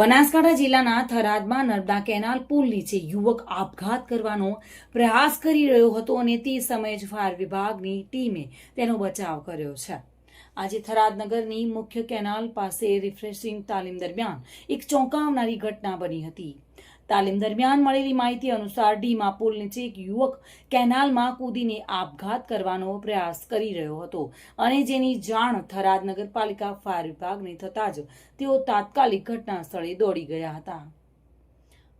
બનાસકાંઠા જિલ્લાના થરાદમાં નર્મદા કેનાલ પુલ નીચે યુવક આપઘાત કરવાનો પ્રયાસ કરી રહ્યો હતો અને તે સમયે જ ફાયર વિભાગની ટીમે તેનો બચાવ કર્યો છે. આજે થરાદ નગરની મુખ્ય કેનાલ પાસે રિફ્રેશિંગ તાલીમ દરમિયાન એક ચોંકાવનારી ઘટના બની હતી. તાલીમ દરમિયાન મળેલી માહિતી અનુસાર ડીમા પુલ નીચે એક યુવક કેનાલમાં કૂદીને આપઘાત કરવાનો પ્રયાસ કરી રહ્યો હતો અને જેની જાણ થરાદ નગરપાલિકા ફાયર વિભાગને થતાં જ તેઓ તાત્કાલિક ઘટના સ્થળે દોડી ગયા હતા.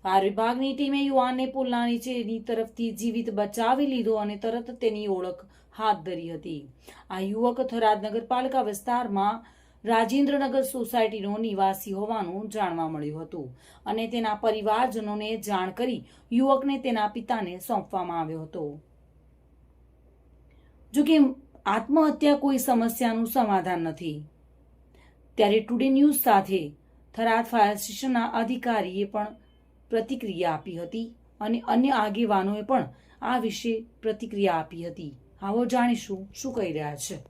ફાયર વિભાગની ટીમે યુવાનને પુલના નીચેની તરફથી જીવિત બચાવી લીધો અને તરત તેની ઓળખ હાથ ધરી હતી. આ યુવક થરાદ નગરપાલિકા વિસ્તારમાં રાજેન્દ્રનગર સોસાયટીનો નિવાસી હોવાનું જાણવા મળ્યું હતું અને તેના પરિવારજનોને જાણ કરી યુવકને તેના પિતાને સોંપવામાં આવ્યો હતો. જોકે આત્મહત્યા કોઈ સમસ્યાનું સમાધાન નથી. ત્યારે ટુડે ન્યૂઝ સાથે થરાદ ફાયર સ્ટેશનના અધિકારીએ પણ પ્રતિક્રિયા આપી હતી અને અન્ય આગેવાનોએ પણ આ વિશે પ્રતિક્રિયા આપી હતી. આવો જાણીશું શું કહી રહ્યા છે.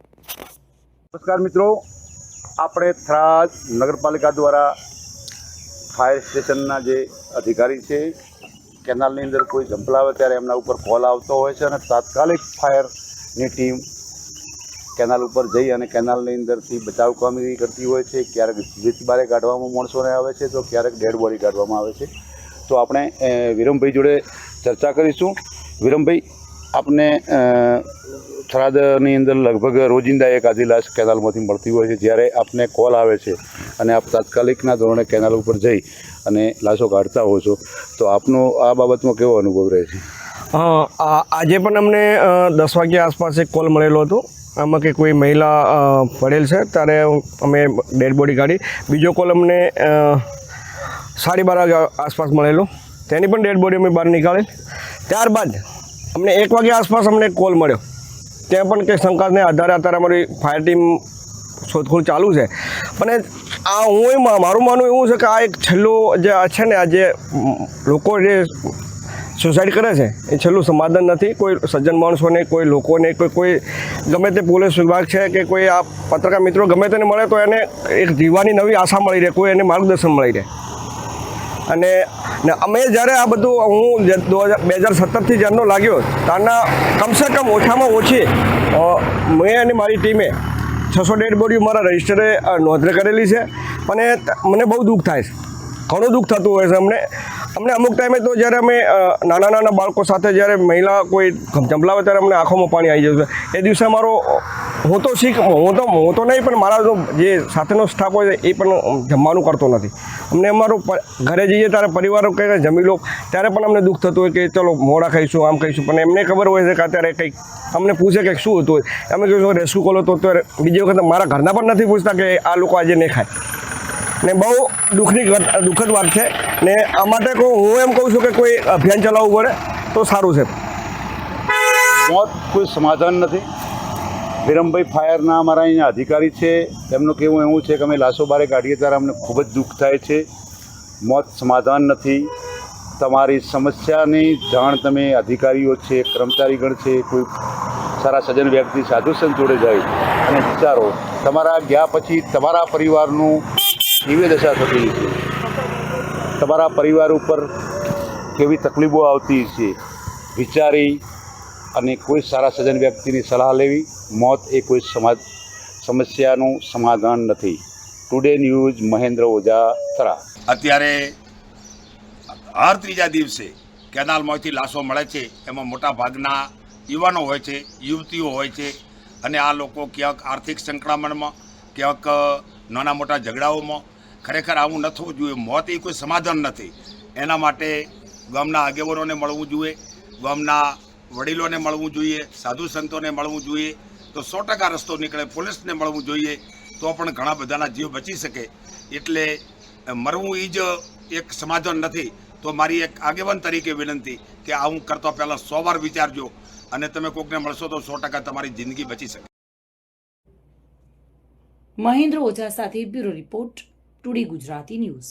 નમસ્કાર મિત્રો. આપણે થરાદ નગરપાલિકા દ્વારા ફાયર સ્ટેશનના જે અધિકારી છે, કેનાલની અંદર કોઈ ઝંપલાવે ત્યારે એમના ઉપર કોલ આવતો હોય છે અને તાત્કાલિક ફાયરની ટીમ કેનાલ ઉપર જઈ અને કેનાલની અંદરથી બચાવ કામગીરી કરતી હોય છે. ક્યારેક જીવિત બારે કાઢવામાં માણસોને આવે છે, તો ક્યારેક ડેડ બોડી કાઢવામાં આવે છે. તો આપણે વિરમભાઈ જોડે ચર્ચા કરીશું. વિરમભાઈ આપને થરાદની અંદર લગભગ રોજિંદા એક આધી લાશ કેનાલમાંથી મળતી હોય છે. જ્યારે આપને કોલ આવે છે અને આપ તાત્કાલિકના ધોરણે કેનાલ ઉપર જઈ અને લાશો કાઢતા હો છો, તો આપનો આ બાબતમાં કેવો અનુભવ રહે છે? આજે પણ અમને દસ વાગ્યા આસપાસ એક કોલ મળેલો હતો. આમાં કે કોઈ મહિલા પડેલ છે, ત્યારે અમે ડેડ બોડી કાઢી. બીજો કોલ અમને સાડી બાર વાગ્યા આસપાસ મળેલો. તેની પણ ડેડ બોડી અમે બહાર નીકાળેલ. ત્યારબાદ અમને એક વાગ્યા આસપાસ અમને કોલ મળ્યો. ત્યાં પણ કે શંકાને આધારે અત્યારે અમારી ફાયર ટીમ શોધખોળ ચાલુ છે. પણ આ હું મારું માનવું એવું છે કે આ એક છેલ્લો જે છે ને, આ જે લોકો જે સુસાઇડ કરે છે, એ છેલ્લું સમાધાન નથી. કોઈ સજ્જન માણસોને, કોઈ લોકોને, કોઈ કોઈ ગમે તે પોલીસ વિભાગ છે કે કોઈ આ પત્રકાર મિત્રો ગમે તેને મળે તો એને એક જીવવાની નવી આશા મળી રહે, કોઈ એને માર્ગદર્શન મળી રહે. અને અમે જ્યારે આ બધું હું બે હજાર સત્તરથી જ્યારનો લાગ્યો, ત્યારના કમસે કમ ઓછામાં ઓછી મેં અને મારી ટીમે છસો ડેડ બોડી મારા રજિસ્ટરે નોંધણી નોંધ કરેલી છે. અને મને બહુ દુઃખ થાય છે. ઘણું દુઃખ થતું હોય છે અમને. અમને અમુક ટાઈમે તો જ્યારે અમે નાના નાના બાળકો સાથે જ્યારે મહિલા કોઈ જંપલાવે ત્યારે અમને આંખોમાં પાણી આવી જતું એ દિવસે અમારો હું તો શીખ, હું તો હું તો નહીં, પણ મારા જો સાથેનો સ્ટાફ હોય એ પણ જમવાનું કરતો નથી. અમને અમારું ઘરે જઈએ ત્યારે પરિવારો કહે જમી લો, ત્યારે પણ અમને દુઃખ થતું હોય કે ચલો મોડા ખાઈશું, આમ ખાઈશું, પણ એમને ખબર હોય છે કે અત્યારે કંઈક અમને પૂછે કે શું હતું. અમે કહીશું રેસ્ક્યુ કોલો તો અત્યારે બીજી વખત મારા ઘરના પણ નથી પૂછતા કે આ લોકો આજે નહીં ખાય. ને બહુ દુઃખની દુઃખદ વાત છે. ને આ માટે હું એમ કહું છું કે કોઈ અભિયાન ચલાવવું પડે તો સારું છે. મોત કોઈ સમાધાન નથી. વિરમભાઈ ફાયરના અમારા અહીંયા અધિકારી છે. તેમનું કહેવું એવું છે કે અમે લાશો બારે કાઢીએ ત્યારે અમને ખૂબ જ દુઃખ થાય છે. મોત સમાધાન નથી. તમારી સમસ્યાની જાણ તમે અધિકારીઓ છે, કર્મચારીગણ છે, કોઈ સારા સજ્જન વ્યક્તિ, સાધુ સંત જોડે જાય અને વિચારો. તમારા ગયા પછી તમારા પરિવારનું કેવી દશા થતી તમારા પરિવાર ઉપર કેવી તકલીફો આવતી છે? વિચારી અને કોઈ સારા સજ્જન વ્યક્તિની સલાહ લેવી, મોત એ કોઈ સમાજ સમસ્યાનું સમાધાન નથી. ટુડે ન્યૂઝ મહેન્દ્ર ઓઝા થરા અત્યારે હર ત્રીજા દિવસે કેનાલમાંથી લાશો મળે છે. એમાં મોટા ભાગના યુવાનો હોય છે, યુવતીઓ હોય છે અને આ લોકો ક્યાંક આર્થિક સંકળામણમાં, ક્યાંક નાના મોટા ઝઘડાઓમાં ખરેખર આવું ન થવું જોઈએ. મોત એ કોઈ સમાધાન નથી. એના માટે ગામના આગેવાનોને મળવું જોઈએ. ગામના વડીલોને મળવું જોઈએ. સાધુ સંતોને મળવું જોઈએ. તો સો ટકા રસ્તો નીકળે. પોલીસને મળવું જોઈએ. તો પણ ઘણા બધાના જીવ બચી શકે. એટલે મરવું એ જ એક સમાધાન નથી. તો મારી એક આગેવાન તરીકે વિનંતી કે આવું કરતો પહેલાં સો વાર વિચારજો. અને તમે કોકને મળશો તો સો ટકા તમારી જિંદગી બચી શકે. મહેન્દ્ર ઓઝા સાથે bureau report. Today Gujarati news.